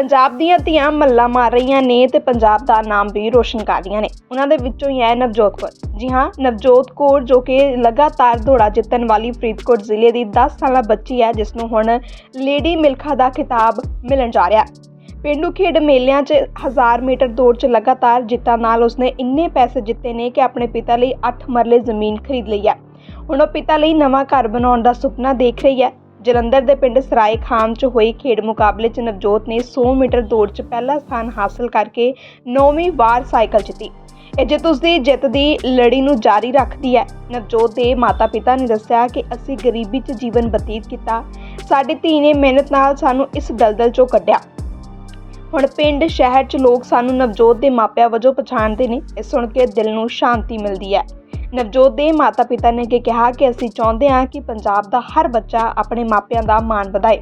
ਪੰਜਾਬ ਦੀਆਂ ਧੀਆਂ ਮੱਲਾ ਮਾਰ ਰਹੀਆਂ ਨੇ ਤੇ ਪੰਜਾਬ ਦਾ ਨਾਮ ਵੀ ਰੋਸ਼ਨ ਕਰ ਰਹੀਆਂ ਨੇ। ਉਹਨਾਂ ਦੇ ਵਿੱਚੋਂ ਹੀ ਹੈ ਨਵਜੋਤ ਕੌਰ। ਜੀ ਹਾਂ, ਨਵਜੋਤ ਕੌਰ ਜੋ ਕਿ ਲਗਾਤਾਰ ਦੌੜਾ ਜਿੱਤਣ ਵਾਲੀ ਫਰੀਦਕੋਟ ਜ਼ਿਲ੍ਹੇ ਦੀ 10 ਸਾਲਾ ਬੱਚੀ ਹੈ, ਜਿਸ ਨੂੰ ਹੁਣ ਲੇਡੀ ਮਿਲਖਾ ਦਾ ਖਿਤਾਬ ਮਿਲਣ ਜਾ ਰਿਹਾ। ਹੈ ਪੇਂਡੂ ਖੇਡ ਮੇਲਿਆਂ 'ਚ 1000 ਮੀਟਰ ਦੌੜ 'ਚ ਲਗਾਤਾਰ ਜਿੱਤਾਂ ਨਾਲ ਉਸਨੇ ਇੰਨੇ ਪੈਸੇ ਜਿੱਤੇ ਨੇ ਕਿ ਆਪਣੇ ਪਿਤਾ ਲਈ 8 ਮਰਲੇ ਜ਼ਮੀਨ ਖਰੀਦ ਲਈ ਹੈ। ਹੁਣ ਉਹ ਪਿਤਾ ਲਈ ਨਵਾਂ ਘਰ ਬਣਾਉਣ ਦਾ ਸੁਪਨਾ ਦੇਖ ਰਹੀ ਹੈ। ਜਲੰਧਰ ਦੇ ਪਿੰਡ ਸਰਾਏ ਖਾਮ 'ਚ ਹੋਈ ਖੇਡ ਮੁਕਾਬਲੇ 'ਚ ਨਵਜੋਤ ਨੇ 100 ਮੀਟਰ ਦੌੜ 'ਚ ਪਹਿਲਾ ਸਥਾਨ ਹਾਸਲ ਕਰਕੇ ਨੌਵੀਂ ਵਾਰ ਸਾਈਕਲ ਜਿੱਤੀ। ਇਹ ਜਿੱਤ ਉਸਦੀ ਜਿੱਤ ਦੀ ਲੜੀ ਨੂੰ ਜਾਰੀ ਰੱਖਦੀ ਹੈ। ਨਵਜੋਤ ਦੇ ਮਾਤਾ-ਪਿਤਾ ਨੇ ਦੱਸਿਆ ਕਿ ਅਸੀਂ ਗਰੀਬੀ 'ਚ ਜੀਵਨ ਬਤੀਤ ਕੀਤਾ। ਸਾਡੀ ਧੀ ਨੇ ਮਿਹਨਤ ਨਾਲ ਸਾਨੂੰ ਇਸ ਦਲਦਲ 'ਚੋਂ ਕੱਢਿਆ। ਹੁਣ ਪਿੰਡ, ਸ਼ਹਿਰ 'ਚ ਲੋਕ ਸਾਨੂੰ ਨਵਜੋਤ ਦੇ ਮਾਪਿਆਂ ਵਜੋਂ ਪਛਾਣਦੇ ਨੇ। ਇਹ ਸੁਣ ਕੇ ਦਿਲ ਨੂੰ ਸ਼ਾਂਤੀ ਮਿਲਦੀ ਹੈ। ਨਵਜੋਤ ਦੇ ਮਾਤਾ-ਪਿਤਾ ਨੇ ਅੱਗੇ ਕਿਹਾ ਕਿ ਅਸੀਂ ਚਾਹੁੰਦੇ ਹਾਂ ਕਿ ਪੰਜਾਬ ਦਾ ਹਰ ਬੱਚਾ ਆਪਣੇ ਮਾਪਿਆਂ ਦਾ ਮਾਣ ਵਧਾਏ।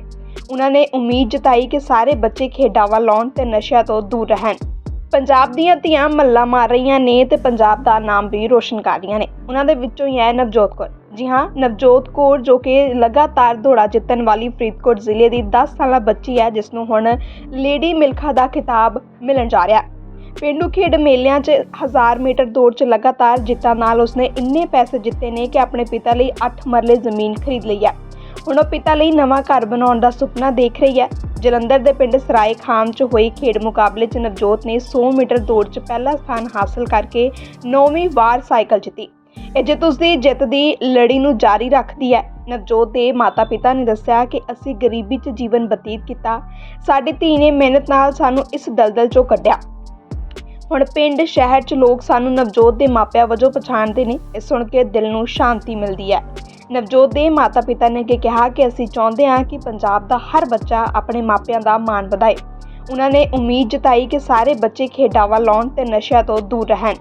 ਉਹਨਾਂ ਨੇ ਉਮੀਦ ਜਤਾਈ ਕਿ ਸਾਰੇ ਬੱਚੇ ਖੇਡਾਂ ਵੱਲ ਆਉਣ ਤੇ ਨਸ਼ਿਆਂ ਤੋਂ ਦੂਰ ਰਹਿਣ। ਪੰਜਾਬ ਦੀਆਂ ਧੀਆਂ ਮੱਲਾ ਮਾਰ ਰਹੀਆਂ ਨੇ ਤੇ ਪੰਜਾਬ ਦਾ ਨਾਮ ਵੀ ਰੋਸ਼ਨ ਕਰ ਰਹੀਆਂ ਨੇ। ਉਹਨਾਂ ਦੇ ਵਿੱਚੋਂ ਹੀ ਹੈ ਨਵਜੋਤ ਕੌਰ। ਜੀ ਹਾਂ, ਨਵਜੋਤ ਕੌਰ ਜੋ ਕਿ ਲਗਾਤਾਰ ਦੌੜਾ ਜਿੱਤਣ ਵਾਲੀ ਫਰੀਦਕੋਟ ਜ਼ਿਲ੍ਹੇ ਦੀ 10 ਸਾਲਾ ਬੱਚੀ ਹੈ ਜਿਸ ਨੂੰ ਹੁਣ ਲੇਡੀ ਮਿਲਖਾ ਦਾ ਖਿਤਾਬ ਮਿਲਣ ਜਾ ਰਿਹਾ। ਹੈ ਪੇਂਡੂ ਖੇਡ ਮੇਲਿਆਂ 'ਚ 1000 ਮੀਟਰ ਦੌੜ 'ਚ ਲਗਾਤਾਰ ਜਿੱਤਾਂ ਨਾਲ ਉਸਨੇ ਇੰਨੇ ਪੈਸੇ ਜਿੱਤੇ ਨੇ ਕਿ ਆਪਣੇ ਪਿਤਾ ਲਈ 8 ਮਰਲੇ ਜ਼ਮੀਨ ਖਰੀਦ ਲਈ ਹੈ। ਹੁਣ ਉਹ ਪਿਤਾ ਲਈ ਨਵਾਂ ਘਰ ਬਣਾਉਣ ਦਾ ਸੁਪਨਾ ਦੇਖ ਰਹੀ ਹੈ। ਜਲੰਧਰ ਦੇ ਪਿੰਡ ਸਰਾਏ ਖਾਮ 'ਚ ਹੋਈ ਖੇਡ ਮੁਕਾਬਲੇ 'ਚ ਨਵਜੋਤ ਨੇ 100 ਮੀਟਰ ਦੌੜ 'ਚ ਪਹਿਲਾ ਸਥਾਨ ਹਾਸਲ ਕਰਕੇ ਨੌਵੀਂ ਵਾਰ ਸਾਈਕਲ ਜਿੱਤੀ। ਇਹ ਜਿੱਤ ਉਸਦੀ ਜਿੱਤ ਦੀ ਲੜੀ ਨੂੰ ਜਾਰੀ ਰੱਖਦੀ ਹੈ। ਨਵਜੋਤ ਦੇ ਮਾਤਾ-ਪਿਤਾ ਨੇ ਦੱਸਿਆ ਕਿ ਅਸੀਂ ਗਰੀਬੀ 'ਚ ਜੀਵਨ ਬਤੀਤ ਕੀਤਾ। ਸਾਡੀ ਧੀ ਨੇ ਮਿਹਨਤ ਨਾਲ ਸਾਨੂੰ ਇਸ ਦਲਦਲ 'ਚੋਂ ਕੱਢਿਆ। ਹੁਣ ਪਿੰਡ, ਸ਼ਹਿਰ 'ਚ ਲੋਕ ਸਾਨੂੰ ਨਵਜੋਤ ਦੇ ਮਾਪਿਆਂ ਵਜੋਂ ਪਛਾਣਦੇ ਨੇ। ਇਹ ਸੁਣ ਕੇ ਦਿਲ ਨੂੰ ਸ਼ਾਂਤੀ ਮਿਲਦੀ ਹੈ। ਨਵਜੋਤ ਦੇ ਮਾਤਾ-ਪਿਤਾ ਨੇ ਅੱਗੇ ਕਿਹਾ ਕਿ ਅਸੀਂ ਚਾਹੁੰਦੇ ਹਾਂ ਕਿ ਪੰਜਾਬ ਦਾ ਹਰ ਬੱਚਾ ਆਪਣੇ ਮਾਪਿਆਂ ਦਾ ਮਾਣ ਵਧਾਏ। ਉਹਨਾਂ ਨੇ ਉਮੀਦ ਜਤਾਈ ਕਿ ਸਾਰੇ ਬੱਚੇ ਖੇਡਾਂ ਵੱਲ ਆਉਣ ਤੇ ਨਸ਼ਿਆਂ ਤੋਂ ਦੂਰ ਰਹਿਣ।